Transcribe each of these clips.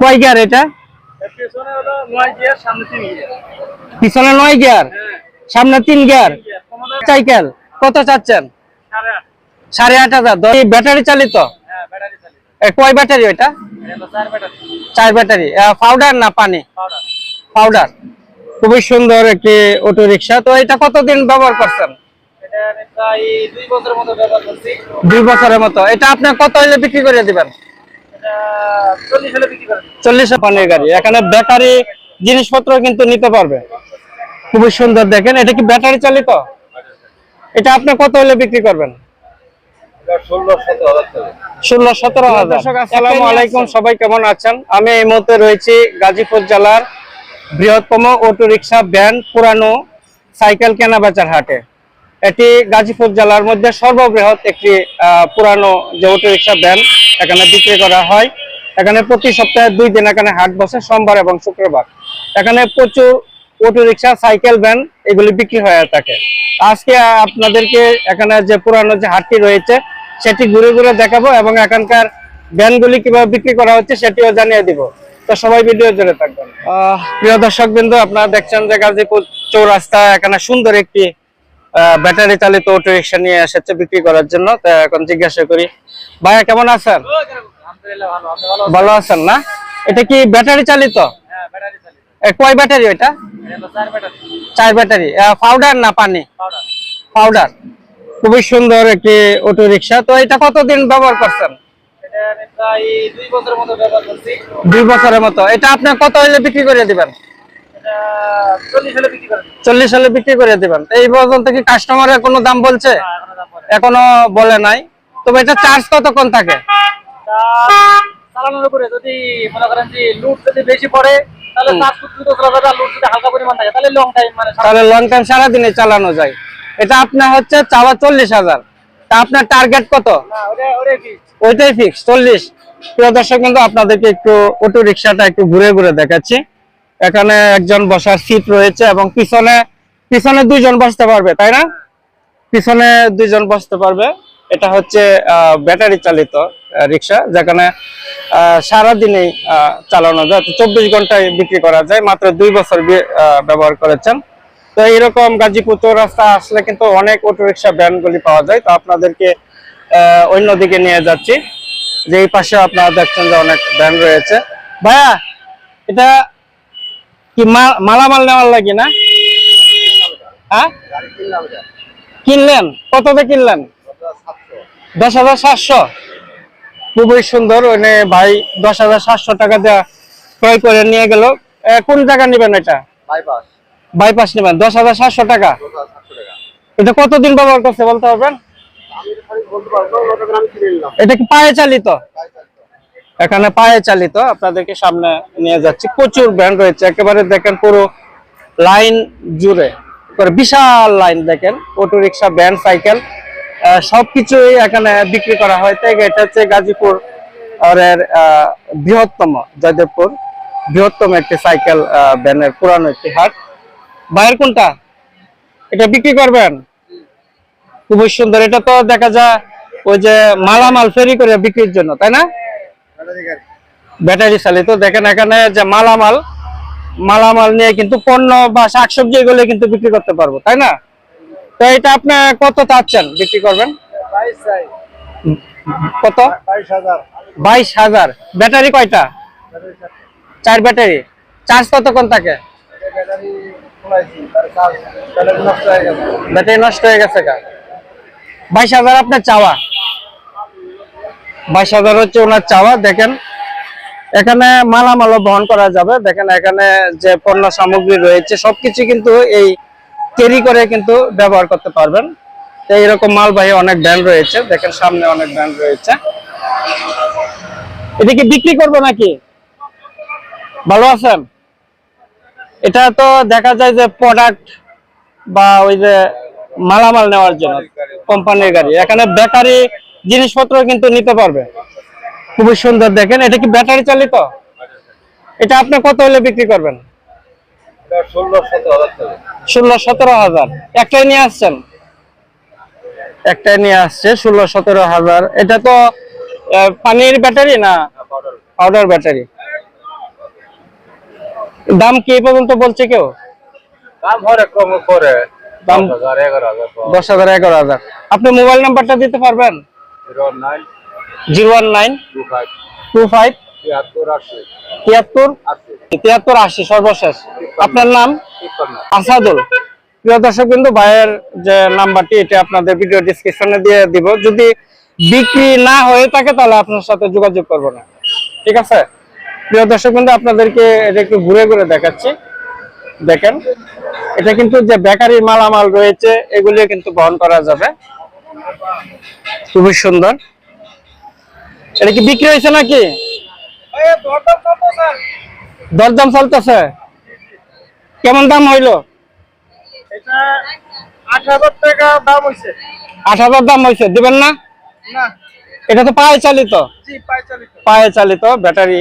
কয় গিয়ার এটা? পেছনে নয় গিয়ার সামনে তিন গিয়ার। সাইকেল কত চাচ্ছেন? সাড়ে আট হাজার। ব্যাটারি চালিত? কয় ব্যাটারি এটা? চার ব্যাটারি। পাউডার না পানি? পাউডার খুবই সুন্দর একটি অটো রিক্সা তো এটা কতদিন ব্যবহার করছেন? দুই বছরের মতো। এটা আপনি কত হইলে বিক্রি করে দিবেন? চল্লিশ পানির গাড়ি। এখানে ব্যাটারি জিনিসপত্র কিন্তু নিতে পারবে। খুবই সুন্দর দেখেন। এটা কি ব্যাটারি চালিত? এটা আপনি কত হলে বিক্রি করবেন? ষোলো সতেরো হাজার আসসালামু আলাইকুম। সবাই কেমন আছেন? আমি এই মুহূর্তে রয়েছি গাজীপুর জেলার বৃহত্তম অটো রিক্সা ভ্যান পুরানো সাইকেল কেনা বেচার হাটে। এটি গাজীপুর জেলার মধ্যে সর্ববৃহৎ একটি পুরানো যে অটো রিক্সা ভ্যান এখানে বিক্রি করা হয়। এখানে প্রতি সপ্তাহে দুই দিন এখানে হাট বসে, সোমবার এবং শুক্রবার। এখানে প্রচুর অটো রিক্সা সাইকেল ভ্যান এগুলি বিক্রি হয়ে থাকে। আজকে আপনাদেরকে এখানে যে পুরানো যে হাটটি রয়েছে, সেটি ঘুরে ঘুরে দেখাবো এবং এখানকার ভ্যানগুলি কীভাবে বিক্রি করা হচ্ছে সেটিও জানিয়ে দিব। তো সবাই ভিডিও জুড়ে থাকবেন। প্রিয় দর্শক বিন্দু আপনারা দেখছেন যে গাজীপুর চৌরাস্তা, এখানে সুন্দর একটি ব্যাটারি চালিত অটো রিক্সা নিয়ে এসেছে বিক্রি করার জন্য। এখন জিজ্ঞাসা করি ভাইয়া কেমন আছেন? ভালো আছেন? না? এটা কি ব্যাটারি চালিত? কয় ব্যাটারি এটা? চার ব্যাটারি পাউডার না পানি? পাউডার খুবই সুন্দর একটি অটো রিক্সা তো এটা কতদিন ব্যবহার করছেন? দুই বছরের মতো। এটা আপনি কত হইলে বিক্রি করে দিবেন? চল্লিশ হলে বিক্রি করে দিবেন। এই পর্যন্ত কি কাস্টমারের কোনো দাম বলছে? এখনও বলে নাই। তবে এটা চার্জ কতক্ষণ থাকে? চালানোর উপরে যদি মনে করেন যে লুট যদি বেশি পড়ে তাহলে চার্জ করতে তো চলা যাবে আর লুট যদি হালকা পরিমাণ থাকে তাহলে লং টাইম মানে তাহলে লং টাইম সারাদিনে চালানো যায়। এটা আপনার হচ্ছে চাওয়া চল্লিশ হাজার। তা আপনার টার্গেট কত। ওইটাই ফিক্স চল্লিশ। প্রিয় দর্শক কিন্তু আপনাদেরকে একটু অটো রিক্সাটা একটু ঘুরে ঘুরে দেখাচ্ছি। এখানে একজন বসার সিট রয়েছে এবং পিছনে পিছনে দুইজন বসতে পারবে, তাই না? পিছনে দুইজন বসতে পারবে। এটা হচ্ছে ব্যাটারি চালিত রিক্সা, যেখানে সারাদিনেই চালানো যায়। চব্বিশ ঘন্টায় বিক্রি করা যায়। মাত্র দুই বছর ব্যবহার করেছেন। তো এইরকম গাজীপুর চৌরাস্তা আসলে কিন্তু অনেক অটো রিক্সা ভ্যানগুলি পাওয়া যায়। তো আপনাদেরকে অন্যদিকে নিয়ে যাচ্ছি। যে এই পাশে আপনারা দেখছেন যে অনেক ভ্যান রয়েছে। ভাইয়া, এটা কি মালামাল নেওয়ার লাগে না? হ্যাঁ? কিনলেন? কত দিয়ে কিনলেন? দশ হাজার সাতশো। খুবই সুন্দর ওখানে ভাই দশ হাজার সাতশো টাকা দেওয়া ক্রয় করে নিয়ে গেল। কোন টাকা নেবেন এটা? বাইপাস নেবেন দশ হাজার সাতশো টাকা? এটা কতদিন ব্যবহার করছে বলতে পারবেন? এটা কি পায়ে চালিত। এখানে পায়ে চালিত আপনাদেরকে সামনে নিয়ে যাচ্ছি। প্রচুর ব্যান্ড রয়েছে একেবারে দেখেন পুরো লাইন জুড়ে। বিশাল লাইন দেখেন অটো রিক্সা ভ্যান সাইকেল সবকিছুই এখানে বিক্রি করা হয়। তাই এটা হচ্ছে গাজীপুর বৃহত্তম জয়দেবপুর বৃহত্তম একটি সাইকেল আহ, ভ্যানের পুরানো একটি হাট। বাইরের কোনটা? এটা বিক্রি করবেন? খুবই সুন্দর। এটা তো দেখা যায় ওই যে মালামাল ফেরি করে বিক্রির জন্য তাই না? ব্যাটারি চালিত। দেখেন এখানে যে মালামাল মালামাল নিয়ে কিন্তু পণ্য বা শাকসবজি এগুলো কিন্তু বিক্রি করতে পারব, তাই না? তো এটা আপনি কত চাচ্ছেন বিক্রি করবেন? কত? বাইশ হাজার। ব্যাটারি কয়টা? চার- ব্যাটারি। চার্জ কতক্ষণ থাকে ব্যাটারি নষ্ট হয়ে গেছে। বাইশ হাজার আপনার চাওয়া। বাইশ হাজার হচ্ছে ওনার চাওয়া দেখেন। এখানে মালামালও বহন করা যাবে। দেখেন এখানে যে পণ্য সামগ্রী রয়েছে সবকিছু কিন্তু এই ক্যারি করে কিন্তু ব্যবহার করতে পারবেন। তো এইরকম মালবাহী অনেক ব্যান্ড রয়েছে। দেখেন সামনে অনেক ব্যান্ড রয়েছে। এটা কি বিক্রি করব নাকি? ভালো আছেন? এটা তো দেখা যায় যে প্রোডাক্ট বা ওই যে মালামাল নেওয়ার জন্য কোম্পানির গাড়ি। এখানে ব্যাটারি জিনিসপত্র কিন্তু নিতে পারবে। খুবই সুন্দর দেখেন। এটা কি ব্যাটারি চালিত? এটা আপনি কত হলে বিক্রি করবেন? ষোলো সতেরো হাজার একটাই নিয়ে আসছেন? একটাই নিয়ে আসছে ষোলো সতেরো হাজার। এটা তো পানির ব্যাটারি না? Powder battery. দাম কি পর্যন্ত বলছে কেউ? দশ হাজার এগারো হাজার। আপনি মোবাইল নাম্বারটা দিতে পারবেন? Zero nine zero one nine two five তিয়াত্তর আশি। তিয়াত্তর আশি সর্বশেষ। আপনার নাম? আসাদুল। প্রিয় দর্শক ভাইয়ের যে নাম্বারটি এটা আপনাদের ভিডিও ডিসক্রিপশনে দিয়ে দিব। যদি বিক্রি না হয়ে থাকে তাহলে আপনার সাথে যোগাযোগ করব না। ঠিক আছে? প্রিয় দর্শক কিন্তু আপনাদেরকে এটা একটু ঘুরে ঘুরে দেখাচ্ছি। দেখেন এটা কিন্তু যে বেকারি মালামাল রয়েছে এগুলি কিন্তু বহন করা যাবে। খুবই সুন্দর। এটা কি বিক্রি হয়েছে নাকি? দরদাম চলতেছে। কেমন দাম হইল? আট হাজার টাকা দাম হয়েছে আট হাজার দাম হয়েছে দিবেন না এটা তো পায়ে চালিত। পায়ে চালিত ব্যাটারি।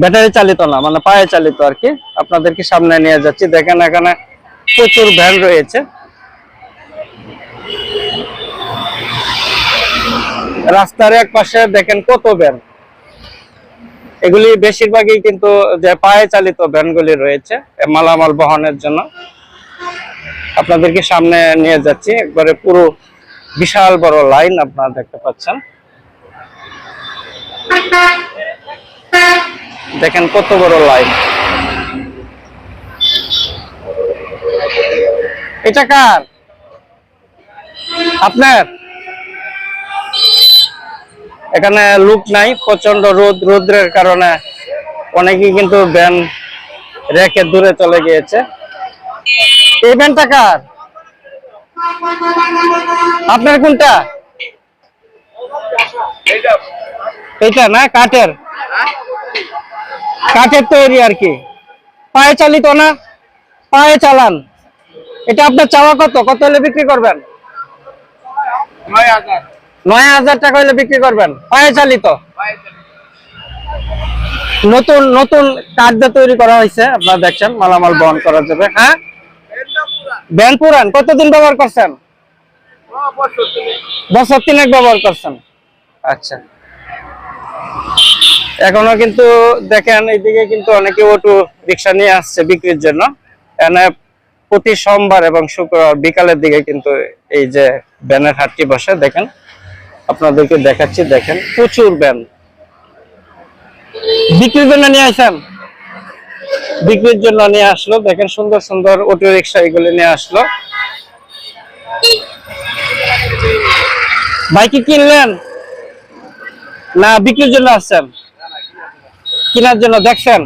ব্যাটারি চালিত না মানে পায়ে চালিত আর কি। আপনাদেরকে সামনে নিয়ে যাচ্ছি। দেখেন এখানে প্রচুর ভ্যান রয়েছে। রাস্তার এক পাশে দেখেন কত ভ্যান এগুলি বেশিরভাগই কিন্তু যে পায়ে চালিত ভ্যানগুলি রয়েছে মালামাল বহনের জন্য। আপনাদেরকে সামনে নিয়ে যাচ্ছি, একবারে পুরো বিশাল বড় লাইন আপনারা দেখতে পাচ্ছেন। দেখেন কত বড় লাইন। এটা কার? আপনার? এখানে লুক নাই প্রচণ্ড রোদ, রোদ্রের কারণে অনেকেই কিন্তু ব্যান রেখে দূরে চলে গিয়েছে। এই ব্যানটা কার? আপনার কোনটা? এইটা না, কাঠের? কাঠের তৈরি আর কি। পায়ে চালিত না? পায়ে চালান। এটা আপনার চাওয়া কত? কত হলে বিক্রি করবেন? নয় হাজার। নয় হাজার টাকা হলে বিক্রি করবেন। পায়ে চালিত নতুন নতুন কাঠ তৈরি করা হয়েছে, আপনারা দেখছেন, মালামাল বহন করা যাবে। হ্যাঁ? ব্যান পুরান, কতদিন ব্যবহার করছেন? বছর তিনেক ব্যবহার করছেন। আচ্ছা। এখনও কিন্তু দেখেন, এইদিকে কিন্তু অনেকে অটো রিক্সা নিয়ে আসছে বিক্রির জন্য। প্রতি সোমবার এবং শুক্রবার বিকালের দিকে কিন্তু এই যে ব্যানের হাটটি বসে, দেখেন। আপনাদেরকে দেখাচ্ছি, দেখেন, প্রচুর ব্যান বিক্রির জন্য নিয়ে আসেন বিক্রির জন্য নিয়ে আসলো, দেখেন, সুন্দর সুন্দর অটো রিক্সা এগুলো নিয়ে আসলো। ভাই, কি কিনলেন? না, বিক্রির জন্য আসছেন? কেনার জন্য দেখছেন?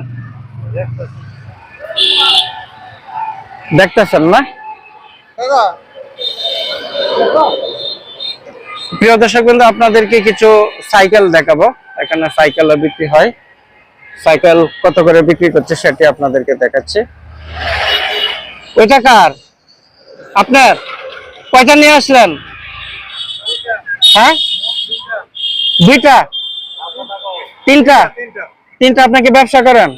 দেখতেছেন না? প্রিয় দর্শক বন্ধু আপনাদেরকে কিছু সাইকেল দেখাবো। এখানে সাইকেলও বিক্রি হয়। সাইকেল কত করে বিক্রি করছে সেটি আপনাদেরকে দেখাচ্ছি। ওইটা কার? আপনার? কয়টা নিয়ে আসলেন? হ্যাঁ? দুইটা? তিনটা? তিনটা আপনাকে ব্যবসা করেন?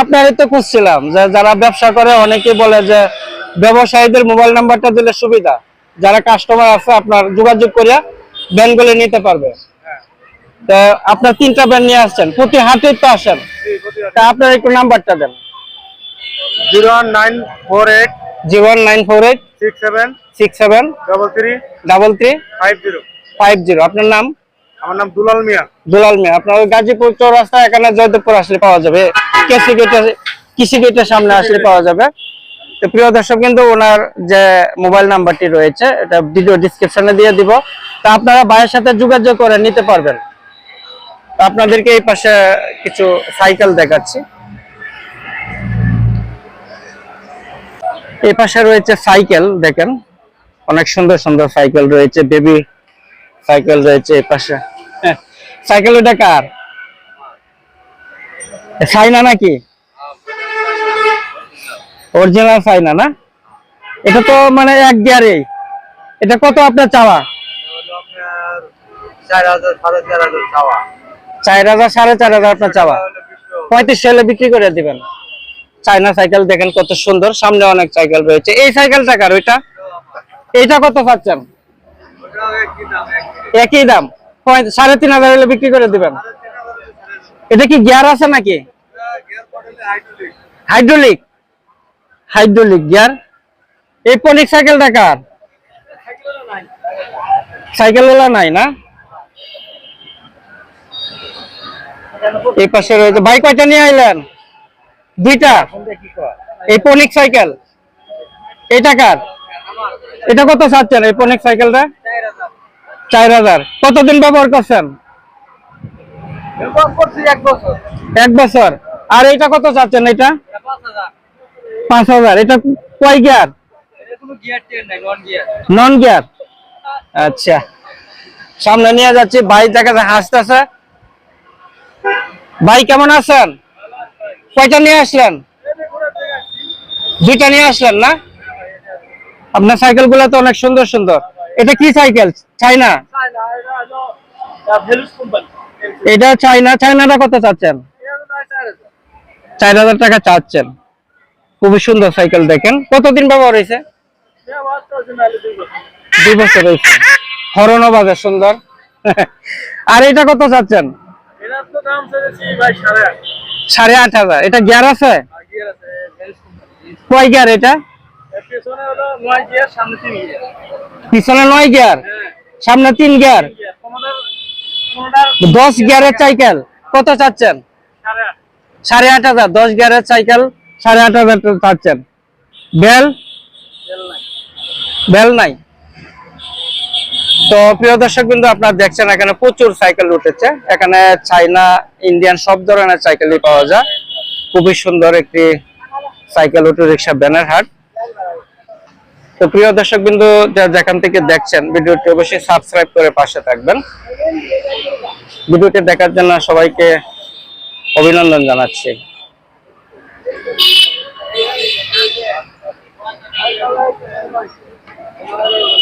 আপনারই তো খুঁজছিলাম যে যারা ব্যবসা করে অনেকে বলে যে ব্যবসায়ীদের মোবাইল নাম্বারটা দিলে সুবিধা। যারা কাস্টমার আছে আপনার যোগাযোগ করিয়া ব্যানগুলো নিতে পারবে। তা আপনার তিনটা ব্যান নিয়ে আসছেন প্রতি হাটে তো আসেন। তা আপনার একটু নাম্বারটা দেন। Zero nine four eight zero nine four eight six seven six seven double three double three five zero. Five zero. আপনার নাম? আমার নাম দুলাল মিয়া। দুলাল মিয়া। আপনার ওই গাজীপুর চৌরাস্তা এখানে জয়দেবপুর আসলে পাওয়া যাবে। গেটের কৃষি গেটের সামনে আসলে পাওয়া যাবে। তো প্রিয় দর্শক কিন্তু ওনার যে মোবাইল নাম্বারটি রয়েছে এটা ভিডিও ডিসক্রিপশনে দিয়ে দিব। তা আপনারা ভাইয়ের সাথে যোগাযোগ করে নিতে পারবেন। আপনাদেরকে এই পাশে কিছু সাইকেল দেখাচ্ছি। এই পাশে রয়েছে সাইকেল দেখেন। অনেক সুন্দর সুন্দর সাইকেল রয়েছে বেবি সাইকেল রয়েছে এই পাশে। হ্যাঁ, সাইকেল ওটা কার? সাইনা নাকি? অরিজিনাল সাইনা না? এটা তো মানে এক গিয়ারে। এটা কত আপনার চাওয়া? চার হাজার সাড়ে চার হাজার আপনার চাওয়া। পঁয়ত্রিশ সালে বিক্রি করে দিবেন। চাইনা সাইকেল দেখেন কত সুন্দর সামনে অনেক সাইকেল রয়েছে। এই সাইকেলটা কার ওইটা? এইটা কত পাচ্ছেন? একই দাম। সাড়ে তিন হাজার হলে বিক্রি করে দিবেন। এটা কি গিয়ার আছে নাকি? Hydraulic hydraulic gear. এই সাইকেলটা কার? সাইকেলওয়ালা নাই না? এই পাশে রয়েছে। ভাই কয়টা নিয়ে আইলেন? দুইটা? এই পনিক সাইকেল। এটা কার? এটা কত চাচ্ছেন এই পনিক সাইকেলটা? চার হাজার। কতদিন ব্যবহার করছেন? এক বছর। এক বছর। আর এটা কত চাচ্ছেন এটা পাঁচ হাজার এটা কয় গিয়ার নন গিয়ার আচ্ছা। সামনে নিয়ে যাচ্ছি ভাই দেখা যায় হাসতেছে। ভাই কেমন আছেন? কয়টা নিয়ে আসলেন? দুইটা নিয়ে আসলেন না? আপনার সাইকেলগুলো তো অনেক সুন্দর সুন্দর। এটা কি সাইকেল? চাইনা? এটা চাইনা চাইনাটা কত চাচ্ছেন? চার হাজার টাকা চাচ্ছেন। খুবই সুন্দর সাইকেল দেখেন। কতদিন ব্যবহার হয়েছে? দুই বছর হয়েছে। হরণও বাজে সুন্দর। আর এটা কত চাচ্ছেন? সাড়ে আট হাজার। এটা গিয়ার আছে? কয় গিয়ার এটা? পেছনে নয় গিয়ার। সামনে তিন গিয়ার। দশ গিয়ারের সাইকেল। কত চাচ্ছেন? সাড়ে আট হাজার। দশ গিয়ারের সাইকেল সাড়ে আট হাজার চাচ্ছেন। বেল? বেল নাই। তো প্রিয় দর্শক বিন্দু আপনারা দেখছেন এখানে প্রচুর সাইকেল উঠেছে। এখানে চাইনা ইন্ডিয়ান সব ধরনের সাইকেলই পাওয়া যায়। খুবই সুন্দর একটি সাইকেল অটো রিক্সা ব্যানার হাট তো প্রিয় দর্শক বিন্দু যেখান থেকে দেখছেন, ভিডিওটি অবশ্যই সাবস্ক্রাইব করে পাশে থাকবেন। ভিডিওটি দেখার জন্য সবাইকে অভিনন্দন জানাচ্ছি। Hallelujah.